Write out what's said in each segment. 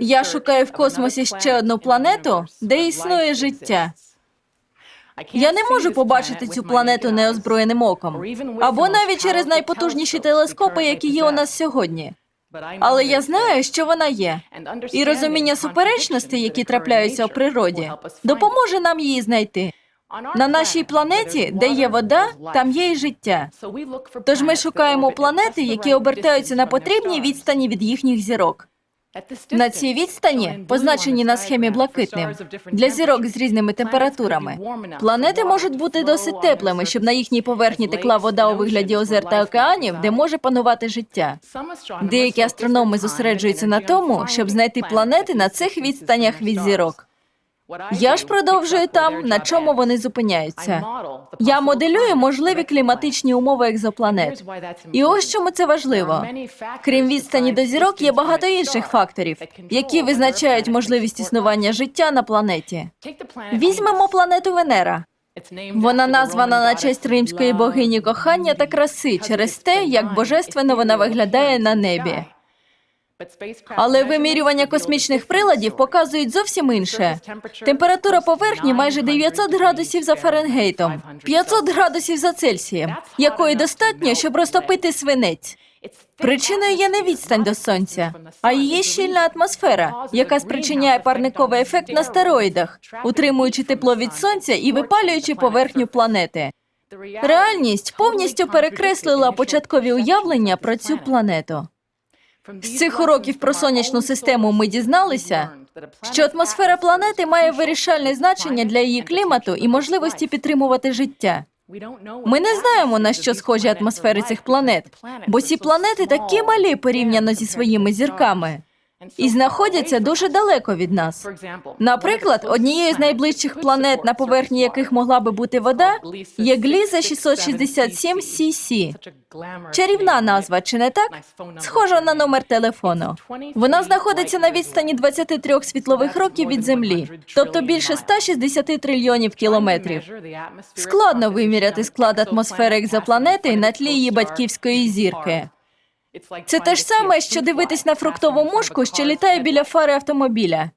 Я шукаю в космосі ще одну планету, де існує життя. Я не можу побачити цю планету неозброєним оком, або навіть через найпотужніші телескопи, які є у нас сьогодні. Але я знаю, що вона є. І розуміння суперечностей, які трапляються у природі, допоможе нам її знайти. На нашій планеті, де є вода, там є і життя. Тож ми шукаємо планети, які обертаються на потрібній відстані від їхніх зірок. На цій відстані, позначені на схемі блакитним, для зірок з різними температурами, планети можуть бути досить теплими, щоб на їхній поверхні текла вода у вигляді озер та океанів, де може панувати життя. Деякі астрономи зосереджуються на тому, щоб знайти планети на цих відстанях від зірок. Я ж продовжую там, на чому вони зупиняються. Я моделюю можливі кліматичні умови екзопланет. І ось чому це важливо. Крім відстані до зірок, є багато інших факторів, які визначають можливість існування життя на планеті. Візьмемо планету Венера. Вона названа на честь римської богині кохання та краси через те, як божественно вона виглядає на небі. Але вимірювання космічних приладів показують зовсім інше. Температура поверхні майже 900 градусів за Фаренгейтом, 500 градусів за Цельсієм, якої достатньо, щоб розтопити свинець. Причиною є не відстань до сонця, а її щільна атмосфера, яка спричиняє парниковий ефект на стероїдах, утримуючи тепло від сонця і випалюючи поверхню планети. Реальність повністю перекреслила початкові уявлення про цю планету. З цих уроків про сонячну систему ми дізналися, що атмосфера планети має вирішальне значення для її клімату і можливості підтримувати життя. Ми не знаємо, на що схожі атмосфери цих планет, бо ці планети такі малі порівняно зі своїми зірками і знаходяться дуже далеко від нас. Наприклад, однією з найближчих планет, на поверхні яких могла би бути вода, є Гліза 667 cc. Чарівна назва, чи не так? Схожа на номер телефону. Вона знаходиться на відстані 23 світлових років від Землі, тобто більше 160 трильйонів кілометрів. Складно виміряти склад атмосфери екзопланети на тлі її батьківської зірки. Це те ж саме, що дивитись на фруктову мушку, що літає біля фари автомобіля.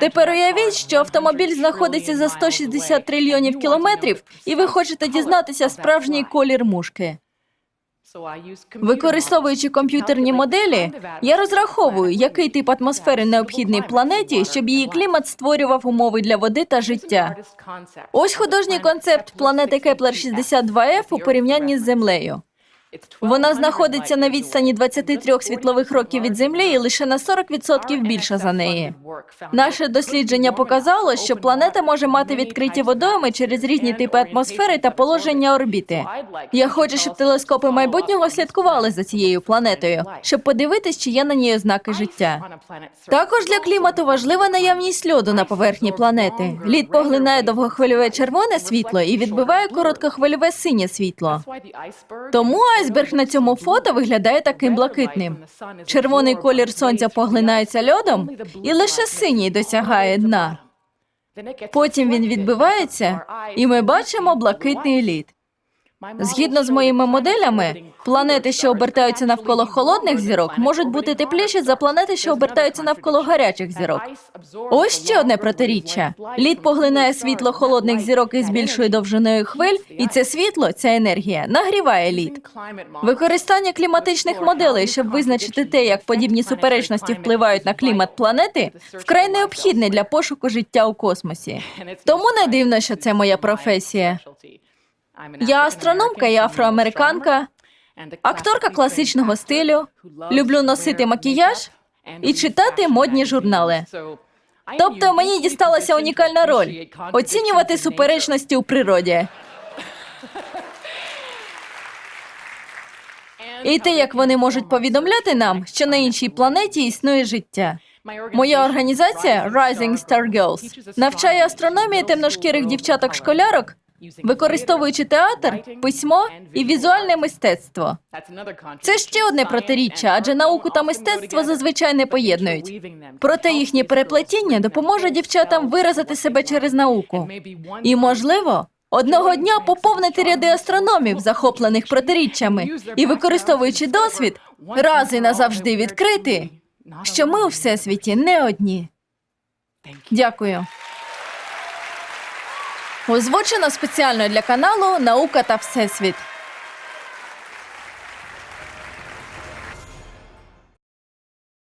Тепер уявіть, що автомобіль знаходиться за 160 трильйонів кілометрів, і ви хочете дізнатися справжній колір мушки. Використовуючи комп'ютерні моделі, я розраховую, який тип атмосфери необхідний планеті, щоб її клімат створював умови для води та життя. Ось художній концепт планети Кеплер 62 f у порівнянні з Землею. Вона знаходиться на відстані 23 світлових років від Землі і лише на 40% більша за неї. Наше дослідження показало, що планета може мати відкриті водойми через різні типи атмосфери та положення орбіти. Я хочу, щоб телескопи майбутнього слідкували за цією планетою, щоб подивитись, чи є на ній ознаки життя. Також для клімату важлива наявність льоду на поверхні планети. Лід поглинає довгохвильове червоне світло і відбиває короткохвильове синє світло. Тому айсберг на цьому фото виглядає таким блакитним. Червоний колір сонця поглинається льодом, і лише синій досягає дна. Потім він відбивається, і ми бачимо блакитний лід. Згідно з моїми моделями, планети, що обертаються навколо холодних зірок, можуть бути тепліші за планети, що обертаються навколо гарячих зірок. Ось ще одне протиріччя: лід поглинає світло холодних зірок із більшою довжиною хвиль, і це світло, ця енергія нагріває лід. Використання кліматичних моделей, щоб визначити те, як подібні суперечності впливають на клімат планети, вкрай необхідне для пошуку життя у космосі. Тому не дивно, що це моя професія. Я астрономка і афроамериканка, акторка класичного стилю, люблю носити макіяж і читати модні журнали. Тобто мені дісталася унікальна роль оцінювати суперечності у природі. І те, як вони можуть повідомляти нам, що на іншій планеті існує життя. Моя організація Rising Star Girls навчає астрономії темношкірих дівчаток-школярок, використовуючи театр, письмо і візуальне мистецтво. Це ще одне протиріччя, адже науку та мистецтво зазвичай не поєднують. Проте їхнє переплетіння допоможе дівчатам виразити себе через науку. І, можливо, одного дня поповнити ряди астрономів, захоплених протиріччями, і використовуючи досвід, раз і назавжди відкрити що ми у всесвіті не одні. Дякую. Озвучено спеціально для каналу Наука та Всесвіт.